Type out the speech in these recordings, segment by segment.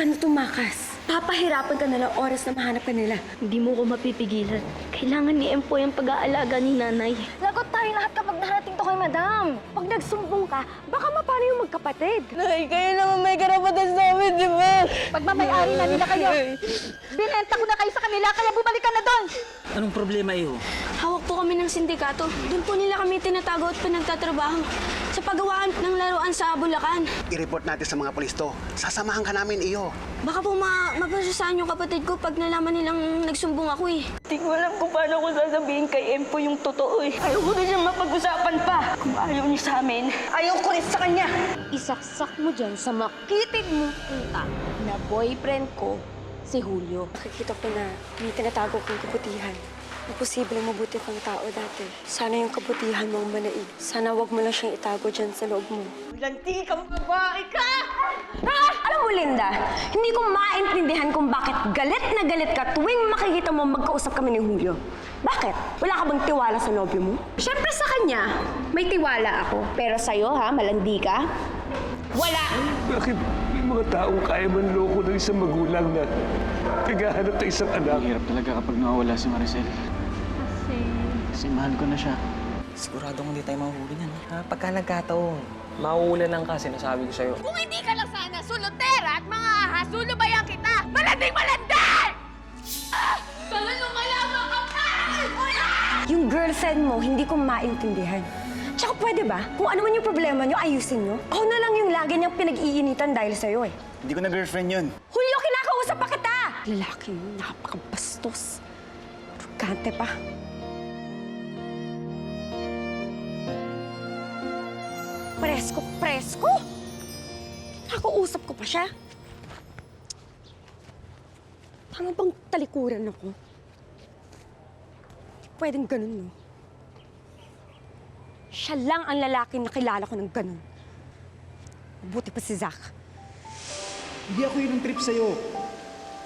ka na tumakas. Papahirapan ka na ng oras na mahanap ka nila. Hindi mo ko mapipigilan. Kailangan ni Empoy ang pag-aalaga ni nanay. Lagot tayo lahat kapag narating to kay madam. Pag nagsumbong ka, baka mapano yung magkapatid. Nay, kayo naman may karapatan sa amin, di ba? Pagmamayari na nila kayo. Binenta ko na kayo sa kanila, kaya bumalik ka na doon. Anong problema iyo? Hawak po kami ng sindikato. Doon po nila kami tinatago at pinagtatrabaho sa paggawaan ng laruan sa Bulacan. I-report natin sa mga polis to. Sasamahan ka namin iyo. Baka po ma mapasusaan yung kapatid ko pag nalaman nilang nagsumbong ako eh. Hindi ko alam kung paano ko sasabihin kay Empo yung totoo eh. Ayoko na siyang mapag-usapan pa. Kung ayaw niya sa amin, ayaw ko rin sa kanya. Isaksak mo dyan sa makitid mong puta na boyfriend ko, si Julio. Nakikita ko na may tinatago kong kabutihan. Imposible mabuti kang tao dati. Sana yung kabutihan mong manaig. Sana wag mo lang siyang itago dyan sa loob mo. Lanti kang babae ka! Ah! Alam mo, Linda, hindi ko maintindihan kung bakit galit na galit ka tuwing makikita mo magkausap kami ni Julio. Bakit? Wala ka bang tiwala sa nobyo mo? Siyempre sa kanya, may tiwala ako. Pero sa'yo ha, malandi ka? Wala. Bakit may mga taong kaya manloko ng isang magulang na naghahanap ng isang anak? Hirap talaga kapag nawawala si Maricel. Kasi... Kasi mahal ko na siya. Siguradong hindi tayo mahuhuli niyan. Ha? Pagka nagkataon, mauulan lang ka, sinasabi ko sa'yo. Kung hindi ka lang sana sulotera at mga ahas, sulubayan kita! Malanding malandi! Ah! Talagang kailangan ka pa! Yung girlfriend mo, hindi ko maintindihan. Tsaka pwede ba? Kung ano man yung problema nyo, ayusin nyo. Ako na lang yung lagi niyang pinag-iinitan dahil sa'yo eh. Hindi ko na girlfriend yun. Pa Lalaki yun, napakabastos. Arugante pa. Presko, presko! Nakausap ko pa siya. Tama bang talikuran ako? Pwedeng ganun, no? Siya lang ang lalaki na kilala ko ng ganun. Buti pa si Zach. Hindi ako yun ang trip sa'yo.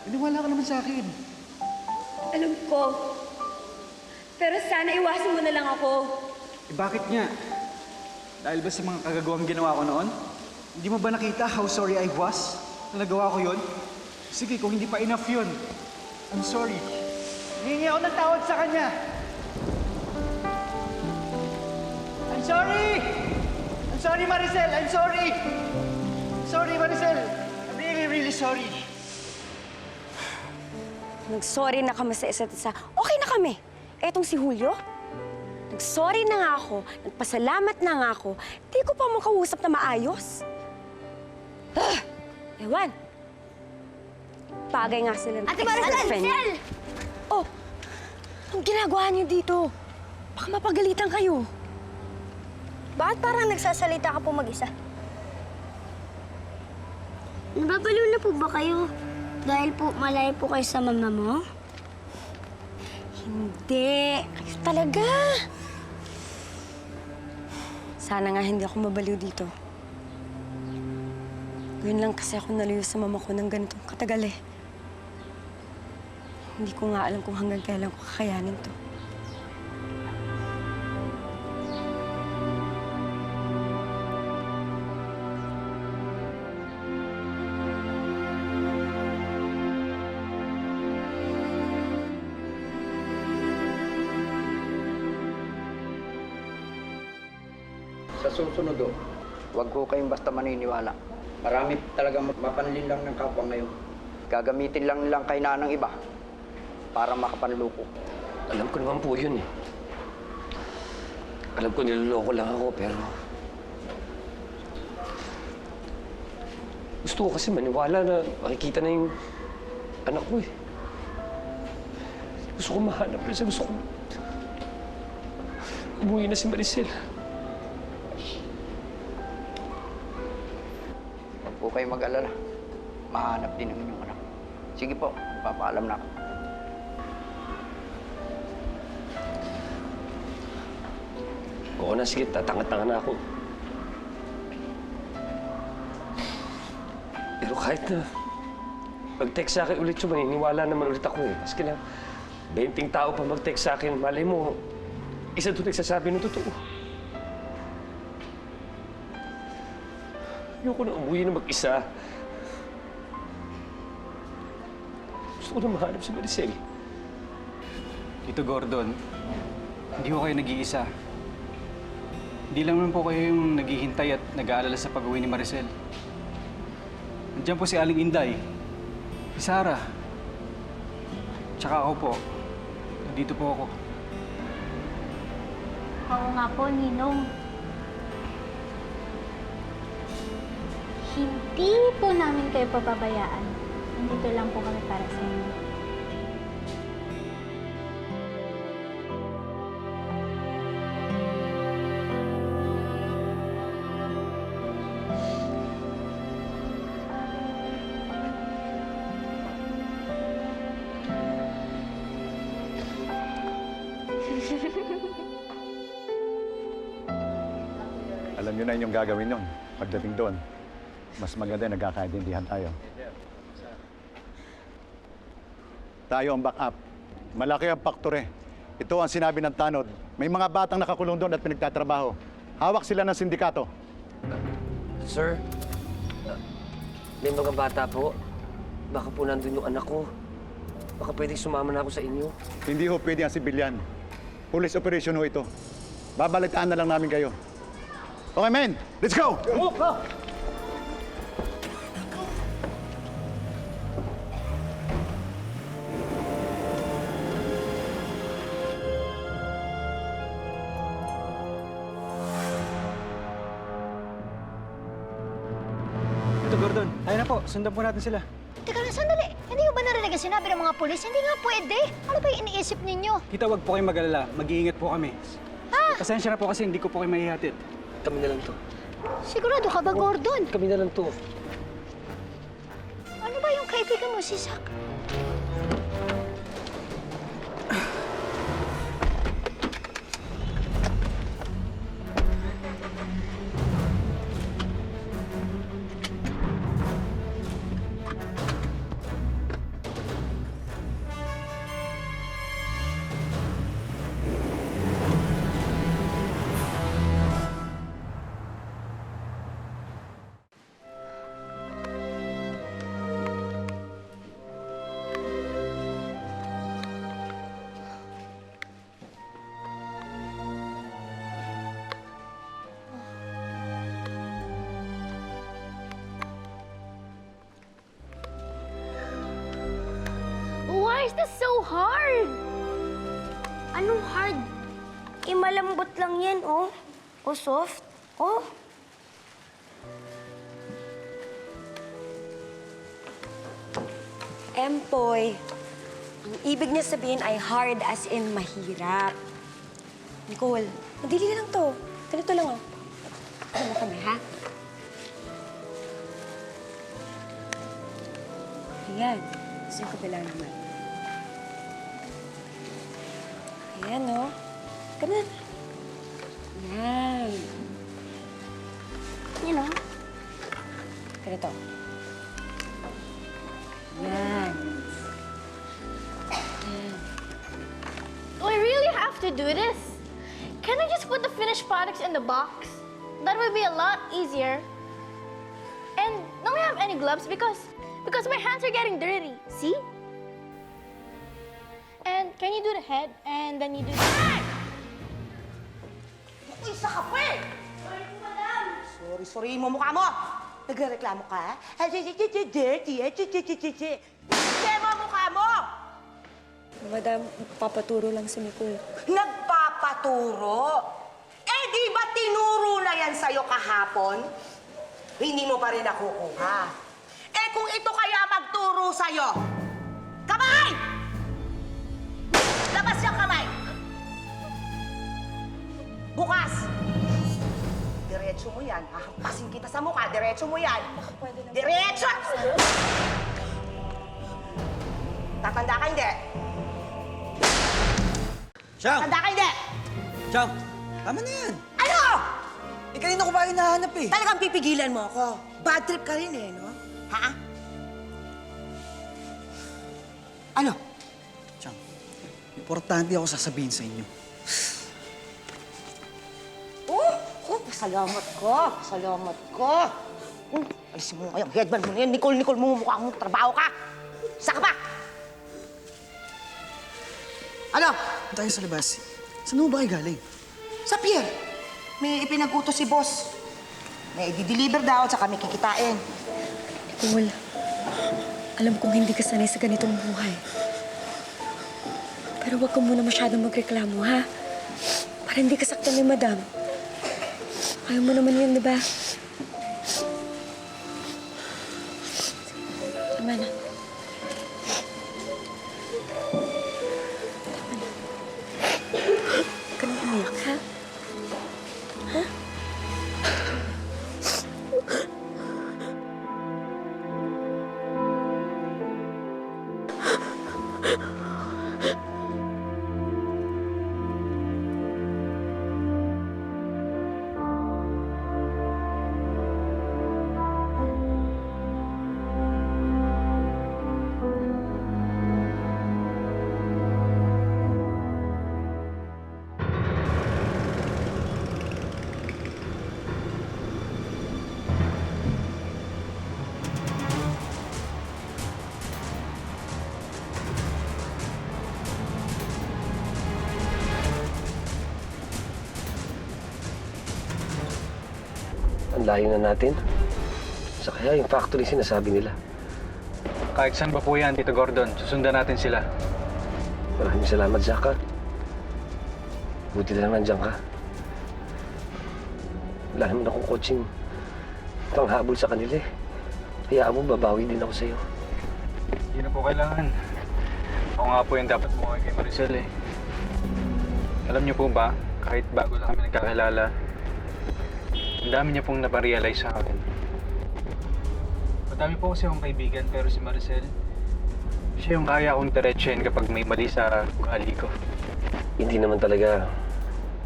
Naniwala ka naman sa akin. Alam ko. Pero sana iwasan mo na lang ako. Eh bakit nga? Dahil ba sa mga kagagawang ginawa ko noon? Hindi mo ba nakita how sorry I was? Na nagawa ko yun? Sige, kung hindi pa enough yun, I'm sorry. Hihingi ako ng tawad sa kanya. I'm sorry! I'm sorry, Maricel! I'm sorry! Sorry, Maricel! I'm really, really sorry. Nag-sorry na kami sa isa't isa. Okay na kami. Etong si Julio, nag-sorry na nga ako, nagpasalamat na nga ako, di ko pa makausap na maayos. Ah, ewan. Bagay nga sila ng Ate Maricel! Oh, anong ginagawa niyo dito? Baka mapagalitan kayo. Bakit parang nagsasalita ka po mag-isa? Nababaliw na po ba kayo? Dahil po malayo po kayo sa mama mo? Hindi. Talaga. Sana nga hindi ako mabaliw dito. Ngayon lang kasi ako nalayo sa mama ko ng ganitong katagal eh. Hindi ko nga alam kung hanggang kailan ko kakayanin to. Sa susunod o, huwag ko kayong basta maniniwala. Marami talagang mapanlin lang ng kapwa ngayon. Gagamitin lang nilang kainaan ng iba para makapanluko. Alam ko naman po yun eh. Alam ko niloloko lang ako pero... Gusto ko kasi maniwala na makikita na yung anak ko eh. Gusto ko mahanap na siya. Gusto ko... Umuwi na si Maricel. Kayong mag-alala. Mahanap din ang inyong anak. Sige po, papaalam na ako. Oo na, sige, tatanga-tanga na ako. Pero kahit na mag-text sa akin ulit siya, maniniwala naman ulit ako eh. Maski na 20 tao pa mag-text sa akin, malay mo, isa doon nagsasabi ng totoo. Ayoko na umuwi na mag-isa. gusto ko na mahanap si Maricel. Tito Gordon, hindi ko kayo nag-iisa. Hindi lang naman po kayo yung naghihintay at nag-aalala sa pag-uwi ni Maricel. Nandiyan po si Aling Inday, si Sarah, tsaka ako po. Nandito po ako. Oo nga po, Ninong. Hindi po namin kayo pababayaan. Nandito lang po kami para sa inyo. Alam niyo na yung gagawin nun. Pagdating doon, mas maganda nagkakaintindihan tayo. Tayo ang backup. Malaki ang faktor eh. Ito ang sinabi ng tanod. May mga batang nakakulong doon at pinagtatrabaho. Hawak sila ng sindikato. Sir, uh, may mga bata po. Baka po nandun yung anak ko. Baka pwede sumama na ako sa inyo. Hindi ho pwede ang sibilyan. Police operation ho ito. Babalitaan na lang namin kayo. Okay, men! Let's go! Tito Sundan po natin sila. Teka lang, sandali. Hindi ko ba narinig ang sinabi ng mga pulis? Hindi nga pwede. Ano ba yung iniisip ninyo? Kita, wag po kayong mag-alala. Mag-iingat po kami. Pasensya na po kasi hindi ko po kayo mahihatid. Kami na lang to. Sigurado ka ba, Gordon? Kami na lang to. Ano ba yung kaibigan mo, si Zack? Is so hard? Anong hard? Eh, malambot lang yan, oh. O soft. Oh. Empoy. Ang ibig niya sabihin ay hard as in mahirap. Nicole, madali lang to. Ganito lang, oh. Ano kami, ha? Ayan. Sa kabila naman. Ayan, oh. Ganun. Ayan. Yan, oh. Ganito. Yan. Do I really have to do this? Can I just put the finished products in the box? That would be a lot easier. And don't have any gloves because because my hands are getting dirty. See? Can you do the head and then you do the Isa ka pa eh! Sorry, sorry mo mukha mo! Nagrereklamo ka? Ah, Dirty, dirty, dirty, mo mukha mo! Madam, papaturo lang si Nicole. Nagpapaturo? Eh, di ba tinuro na yan sa'yo kahapon? Hindi mo pa rin nakukuha. Eh, kung ito kaya magturo sa'yo, Bukas! Diretso mo yan. Hahampasin kita sa mukha. Diretso mo yan. Diretso! Tatanda ka hindi? Siyang! Tatanda ka hindi? Siyang! Tama na yan. Ano? Eh, kanina ko pa hinahanap eh. Talagang pipigilan mo ako. Bad trip ka rin eh, no? Ha? Ano? Siyang, importante ako sasabihin sa inyo. Pasalamat ko. Pasalamat ko. Hmm, alisin mo ngayon. Headband mo na yan. Nicole, Nicole, mumukha mo. Trabaho ka. Saka pa. Ano? Tayo sa labas. Saan mo ba kayo galing? Sa pier. May ipinag-utos si boss. May i-deliver daw at saka may kikitain. Paul, alam kong hindi ka sanay sa ganitong buhay. Pero huwag ka muna masyadong magreklamo, ha? Para hindi ka saktan ni Madam. Ayaw mo naman yun, di ba? Tama na. Tama na. Ang layo na natin. Sa kaya yung factory sinasabi nila. Kahit saan ba po yan, Tito Gordon, susundan natin sila. Maraming salamat, Zaka. Buti na lang nandiyan ka. Wala naman akong coaching panghabol sa kanila eh. Hayaan mo, babawi din ako sa'yo. Hindi na po kailangan. Ako nga po yung dapat mo kay Maricel eh. Alam niyo po ba, kahit bago lang kami nagkakilala, ang dami niya pong naparealize sa akin. Madami po kasi akong kaibigan pero si Maricel, siya yung kaya akong diretsahin kapag may mali sa ugali ko. Hindi naman talaga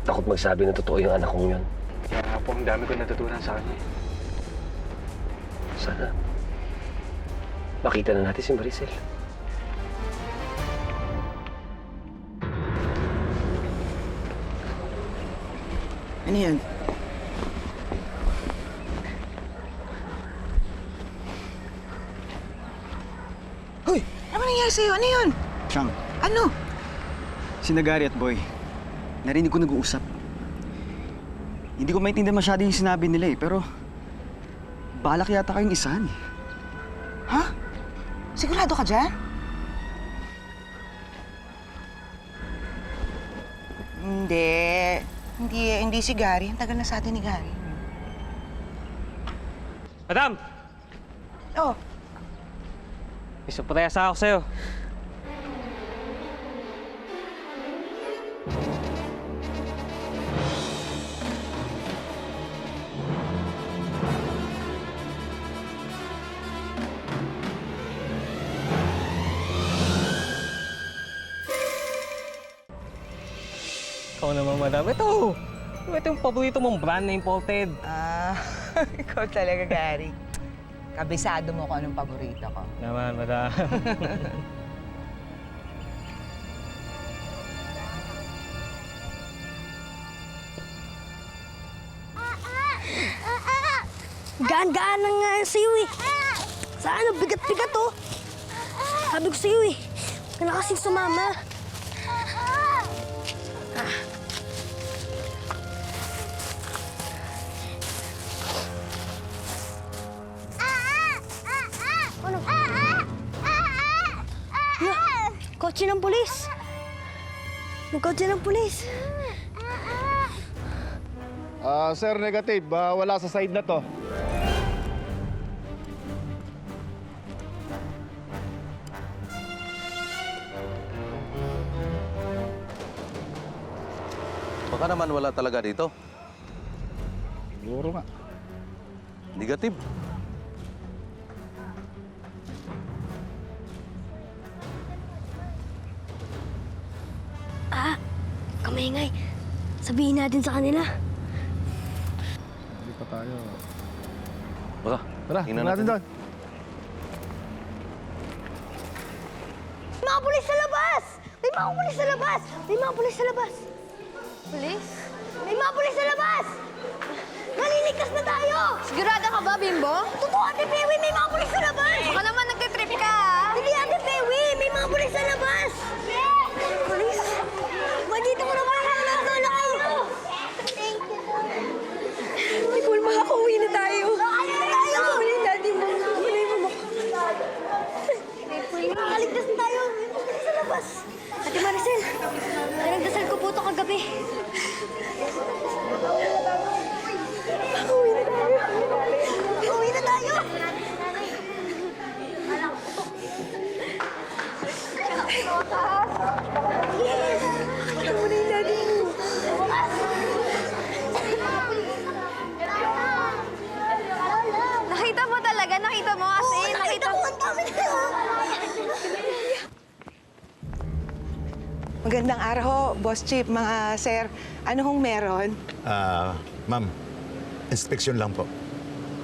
takot magsabi na totoo yung anak kong yun. Kaya nga po ang dami ko natutunan sa kanya. Sana makita na natin si Maricel. Ano yan? Hoy, ano nangyari sa'yo? Ano yun? Chang, Ano? si Nagari at Boy, narinig ko nag-uusap. Hindi ko maintindihan masyado yung sinabi nila eh, pero balak yata kayong isahan eh. Ha? Sigurado ka dyan? Hindi. Hindi, hindi si Gary. Ang tagal na sa atin ni Gary. Madam! Oh, May surpresa ako sa'yo. Ikaw naman, madam. Ito! Ito yung paborito mong brand na imported. ah, ikaw talaga, Gary. Kabisado mo kung anong paborito ko. Naman, madam. Gaan-gaan na nga sa'yo eh. Sa ano, bigat-bigat oh. Sabi ko sa'yo eh. Na kasing sumama. Kotse ng pulis. Yung kotse ng pulis. Ah, sir, negative. Ah, wala sa side na to. Baka naman wala talaga dito. Siguro nga. Negative. Kamingay. Sabihin natin sa kanila. Hindi pa tayo. Baka, Tara, tingnan natin doon. Mga pulis sa labas! May mga pulis sa labas! May mga pulis sa labas! Pulis? May mga pulis sa labas! Naliligtas na tayo! Sigurado ka ba, Bimbo? Totoo, Ate Pewi! May mga pulis sa labas! Baka naman nagtitrip ka, ah. Hindi, Ate Pewi! May mga pulis sa labas! Ate Maricel, pinagdasal ko po ito kagabi. Boss Chief, mga sir. Ano hong meron? Ah, ma'am, inspeksyon lang po.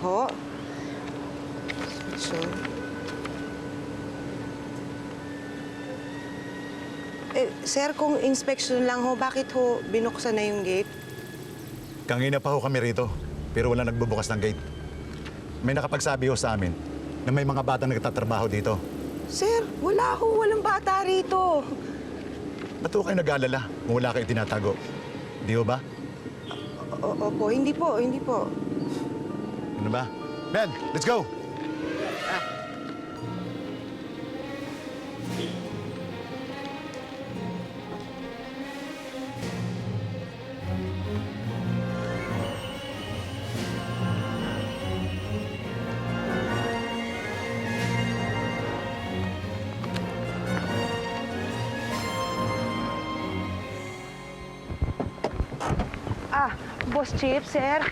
Ho? So... Eh, sir, kung inspection lang ho, bakit ho binuksan na yung gate? Kangina pa ho kami rito, pero wala nagbubukas ng gate. May nakapagsabi ho sa amin na may mga bata nagtatrabaho dito. Sir, wala ho, walang bata rito. Ba't ho kayo nag-aalala kung wala kayo tinatago? Di ho ba? O- opo, hindi po, hindi po. Ano ba? Men, let's go! Boss Chief, sir,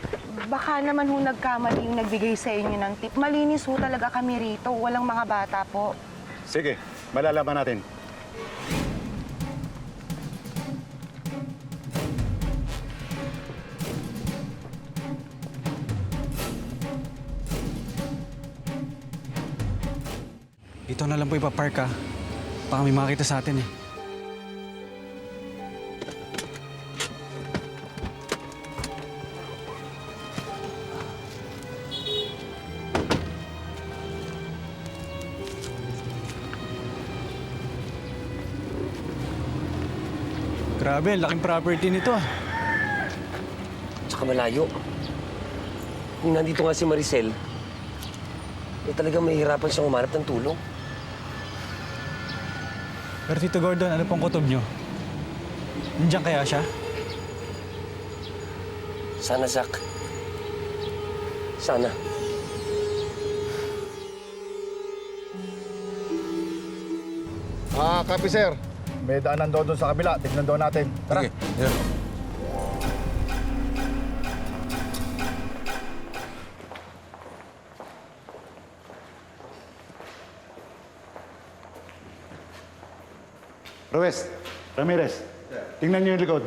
baka naman ho nagkamali yung nagbigay sa inyo ng tip. Malinis ho talaga kami rito, walang mga bata po. Sige, malalaman natin. Dito na lang po ipapark ka. Baka may makita sa atin eh. Grabe, ang laking property nito ah. Tsaka malayo. Kung nandito nga si Maricel, eh talagang mahihirapan siyang umanap ng tulong. Pero Tito Gordon, ano pong kutob nyo? Nandiyan kaya siya? Sana, Zach. Sana. Ah, copy sir. May daanan daw doon sa kabila. Tignan daw natin. Tara. Ruiz, Ramirez, tingnan niyo yung likod.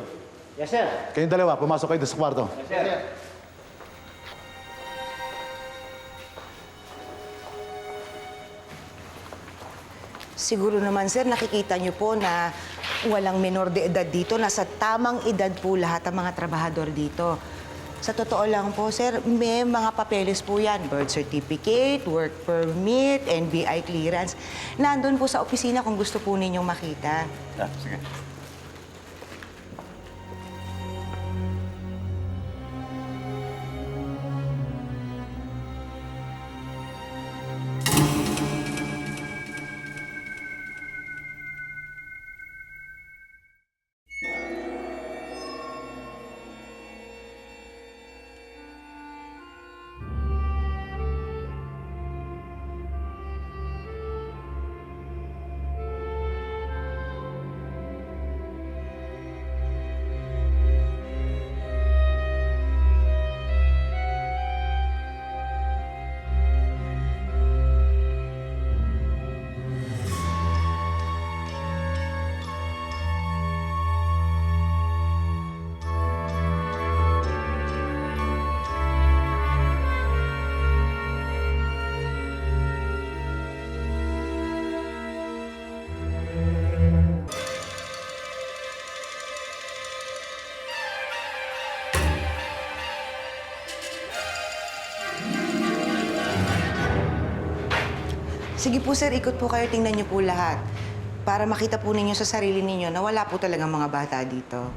Yes, sir. Kayong dalawa, pumasok kayo doon sa kwarto. Yes, sir. Siguro naman, sir, nakikita niyo po na walang minor de edad dito. Nasa tamang edad po lahat ang mga trabahador dito. Sa totoo lang po, sir, may mga papeles po yan. Birth certificate, work permit, NBI clearance. Nandun po sa opisina kung gusto po ninyong makita. Ah, sige. Sige po, sir, ikot po kayo, tingnan niyo po lahat. Para makita po ninyo sa sarili ninyo na wala po talagang mga bata dito.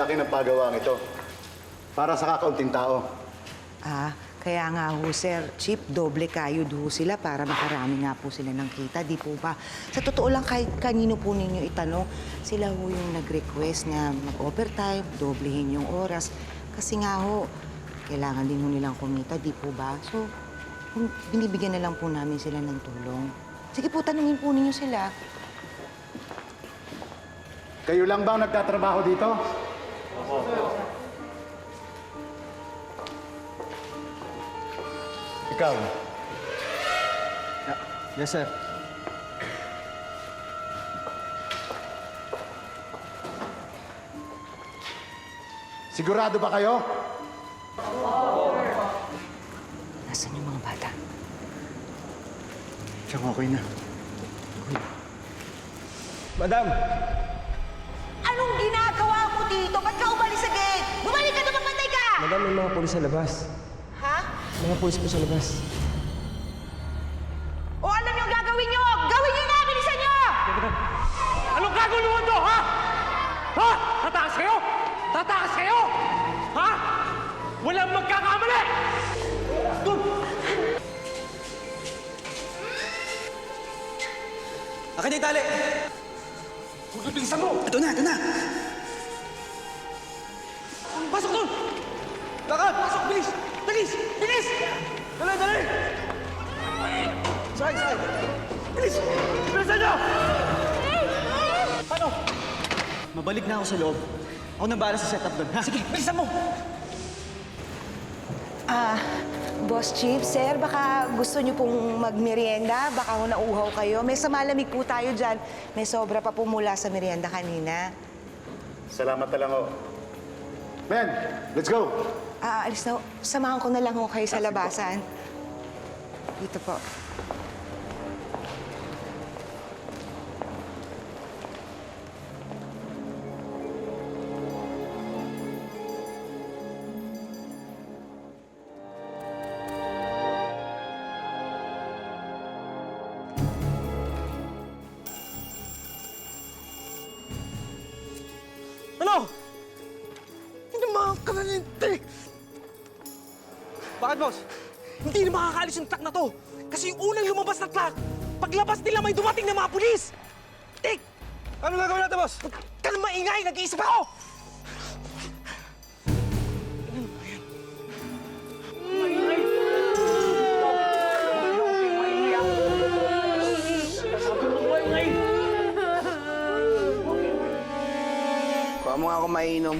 Napakalaki ng pagawang ito. Para sa kakaunting tao. Ah, Kaya nga ho, sir, Chief, doble kayod ho sila para makarami nga po sila ng kita, di po ba? Sa totoo lang, kahit kanino po ninyo itanong, sila ho yung nag-request na mag-overtime, doblehin yung oras. Kasi nga ho, kailangan din ho nilang kumita, di po ba? So, kung binibigyan na lang po namin sila ng tulong. Sige po, tanungin po ninyo sila. Kayo lang bang nagtatrabaho dito? Ikaw, Yes, sir. sigurado ba kayo? Nasaan yung mga bata? Siyang okay na. Madam! Dito? Ba't ka umalis sa gate? Bumalik ka na mamatay ka! Madam, may mga pulis sa labas. Ha? Mga pulis po sa labas. O alam niyo ang gagawin niyo? Gawin niyo na! Bilisan niyo! Anong kaguluhan to, ha? Ha? Tatakas kayo? Tatakas kayo? Ha? Walang magkakamali! Doon! Akin na yung tali! Bilisan mo! Ito na, ito na! Lakad! Pasok! Bilis! Bilis! Bilis! Dali! Dali! Sakay, sakay! Bilis! Bilisan niyo! Paano? Mabalik na ako sa loob. Ako nang bahala sa setup doon, ha? Sige, bilisan mo! Ah, Boss Chief, sir, baka gusto niyo pong magmerienda? Baka ho nauuhaw kayo. May samalamig po tayo dyan. May sobra pa po mula sa merienda kanina. Salamat na lang, oh. Men, let's go! Ah, alis na. ho. Samahan ko na lang ho kayo sa labasan. Dito po. Ano? Hindi makakalalinti! Bakit, boss? Hindi na makakaalis yung truck na to. Kasi yung unang lumabas na truck, paglabas nila may dumating na mga pulis! Tik! Ano gagawin natin, boss? Huwag ka na maingay! Nag-iisip ako! Kuha mo nga ako mainom.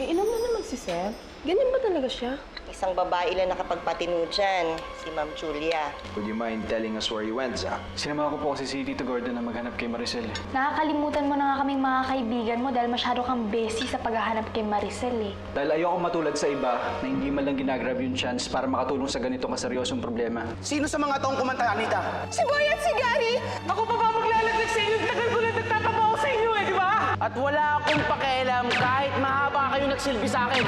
Iinom na si Seth. Ganyan ba talaga siya? Isang babae lang nakapagpatino dyan, si Ma'am Julia. Would you mind telling us where you went, Zach? Sinama ko po kasi si Tito Gordon na maghanap kay Maricel. Nakakalimutan mo na nga kaming mga kaibigan mo dahil masyado kang busy sa paghahanap kay Maricel eh. Dahil ayoko matulad sa iba na hindi man lang ginagrab yung chance para makatulong sa ganitong kaseryosong problema. Sino sa mga taong kumanta, Anita? Si Boy at si Gary! Ako pa ba maglalaglag sa inyo? Tagal ko na nagtatrabaho At wala akong pakialam kahit mahaba kayo nagsilbi sa akin.